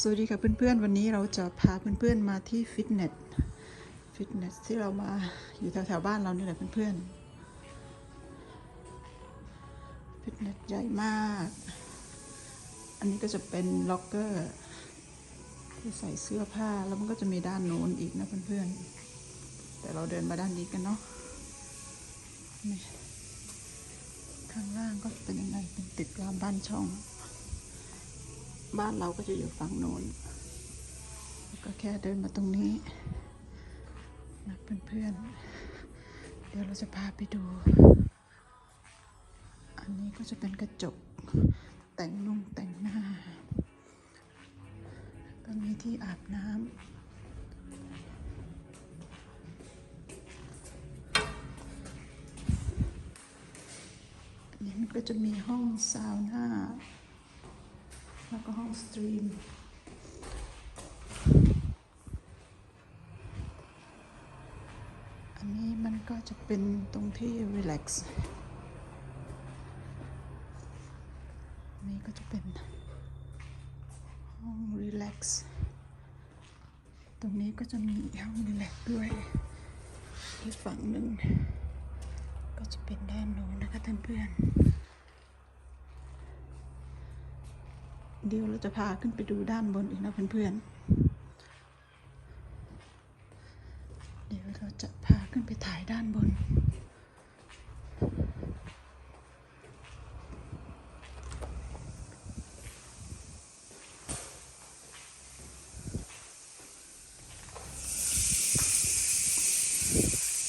สวัสดีค่ะเพื่อนๆ วันนี้เราจะพาเพื่อนๆมาที่ฟิตเนส ฟิตเนสที่เรามาอยู่แถวๆบ้านเรานี่แหละเพื่อนๆ ฟิตเนสใหญ่มาก อันนี้ก็จะเป็นล็อกเกอร์ที่ใส่เสื้อผ้าแล้วมันก็จะมีด้านโน้นอีกนะเพื่อนๆ แต่เราเดินมาด้านนี้กันเนาะข้างล่างก็เป็นยังไงเป็นติดรามบ้านช่อง บ้านเราก็จะอยู่ฝั่งโน้นแล้วก็แค่เดินมาตรงนี้นะเพื่อนๆ เดี๋ยวเราจะพาไปดู อันนี้ก็จะเป็นกระจกแต่งนุ่งแต่งหน้า ก็มีที่อาบน้ำอันนี้มันก็จะมีห้องซาวน่า แล้วก็ห้องสตรีม อันนี้มันก็จะเป็นตรงที่รีแลกซ์อันนี้ก็จะเป็นห้องรีแลกซ์ตรงนี้ก็จะมีห้องรีแลกซ์ด้วยอีกฝั่งหนึ่งก็จะเป็นด้านโน้นนะคะท่านเพื่อน เดี๋ยวเราจะพาขึ้นไปดูด้านบนอีกนะเพื่อนๆ เดี๋ยวเราจะพาขึ้นไปถ่ายด้านบน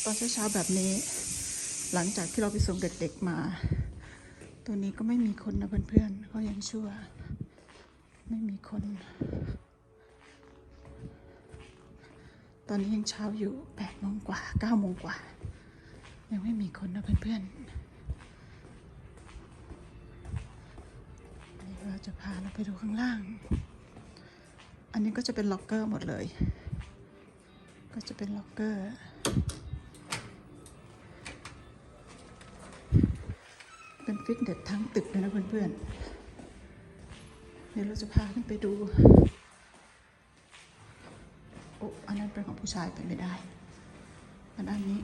ตอนเช้าๆแบบนี้ หลังจากที่เราไปส่งเด็กๆมา ตัวนี้ก็ไม่มีคนนะเพื่อนๆ ก็ยังชั่ว ไม่มีคน ตอนนี้ยังเช้าอยู่แปดโมงกว่าเก้าโมงกว่า ยังไม่มีคนนะเพื่อนๆนี่เราจะพาเราไปดูข้างล่าง อันนี้ก็จะเป็นล็อกเกอร์หมดเลย ก็จะเป็นล็อกเกอร์เป็นฟิตเนสทั้งตึกเลยนะเพื่อนๆ เดี๋ยวเราจะพาขึ้นไปดูโอ้อันนั้นเป็นของผู้ชายไปไม่ได้อันด้านนี้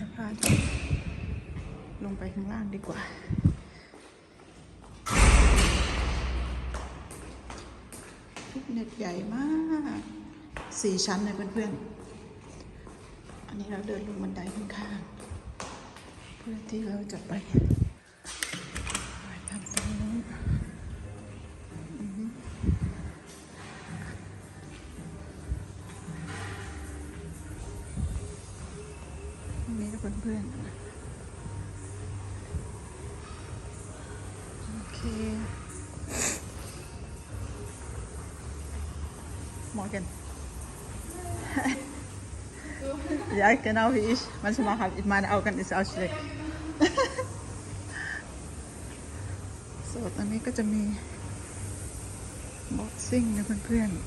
จะพาลงไปข้างล่างดีกว่าฟิตเนสใหญ่มากสี่ชั้นเลยเพื่อนๆ อันนี้เราเดินลงบันไดข้างๆเพื่อที่เราจะไปไปทำตรงนู้นอือฮึตรงนี้นะเพื่อนๆโอเค Morgen. Ja, genau wie ich. Manchmal habe ich meine Augen ist auch schlecht. โซตอนนี้ก็จะมีบ็อกซิ่งนะเพื่อนๆ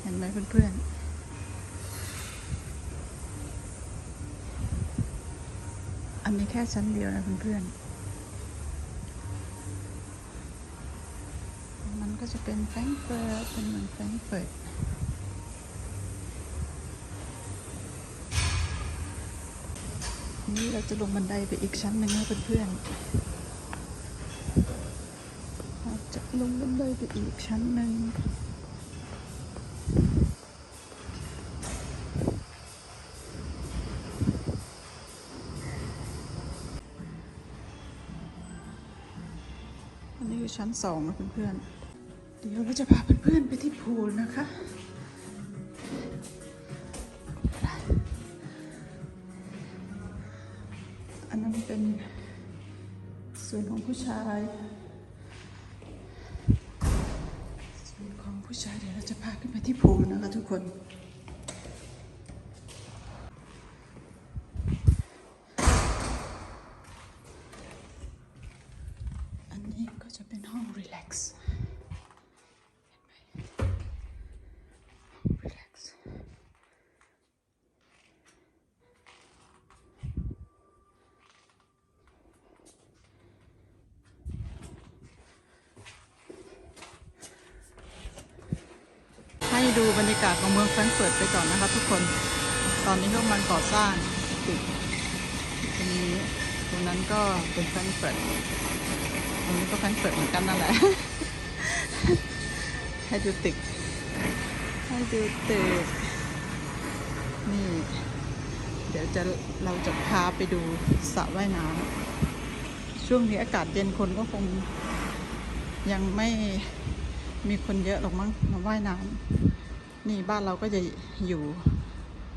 เห็นไหมเพื่อนๆอันนี้แค่ชั้นเดียวนะเพื่อนๆ มันก็จะเป็นแฟรงเฟิร์ตเป็นเหมือนแฟรงเฟิร์ต นี่เราจะลงบันไดไปอีกชั้นหนึ่งนะเพื่อนๆเราจะลงบันไดไปอีกชั้นหนึ่งอันนี้คือชั้นสองนะเพื่อนๆ เดี๋ยวเราจะพาเพื่อนๆไปที่พูลนะคะ อันนั้นเป็นส่วนของผู้ชาย ส่วนของผู้ชายเดี๋ยวเราจะพาขึ้นไปที่พูลนะคะทุกคนอันนี้ก็จะเป็นห้องรีแลกซ์ ให้ดูบรรยากาศของเมืองแฟรงก์เฟิร์ตไปก่อนนะคะทุกคน ตอนนี้ก็กำลังก่อสร้างตึกตรงนี้ ตรงนั้นก็เป็นแฟรงก์เฟิร์ต ตรงนี้ก็แฟรงก์เฟิร์ตเหมือนกันนั่นแหละ ให้ดูตึก ให้ดูตึก นี่ เดี๋ยวจะเราจะพาไปดูสระว่ายน้ำ ช่วงนี้อากาศเย็นคนก็คงยังไม่มีคนเยอะหรอกมั้งมาว่ายน้ำ นี่บ้านเราก็จะอยู่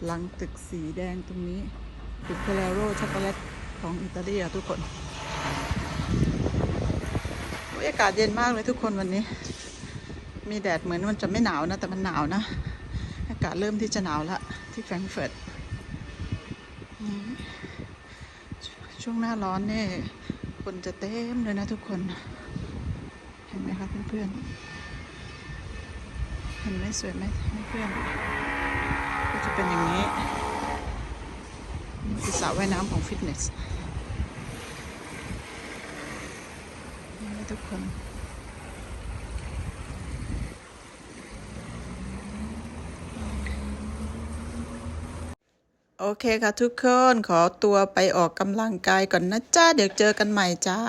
หลังตึกสีแดงตรงนี้ ตึกเพลโรช็อกโกแลตของอิตาลีอะทุกคนโอ้ยอากาศเย็นมากเลยทุกคนวันนี้ มีแดดเหมือนมันจะไม่หนาวนะ แต่มันหนาวนะ อากาศเริ่มที่จะหนาวละที่แฟรงก์เฟิร์ตนี่ช่วงหน้าร้อนเนี่ยคนจะเต็มเลยนะทุกคน เห็นไหมคะเพื่อนๆ เห็นไหมสวยไหมเพื่อนก็จะเป็นอย่างนี้คือสระว่ายน้ำของฟิตเนสนี่ทุกคนโอเคค่ะทุกคน ขอตัวไปออกกำลังกายก่อนนะจ้า เดี๋ยวเจอกันใหม่จ้า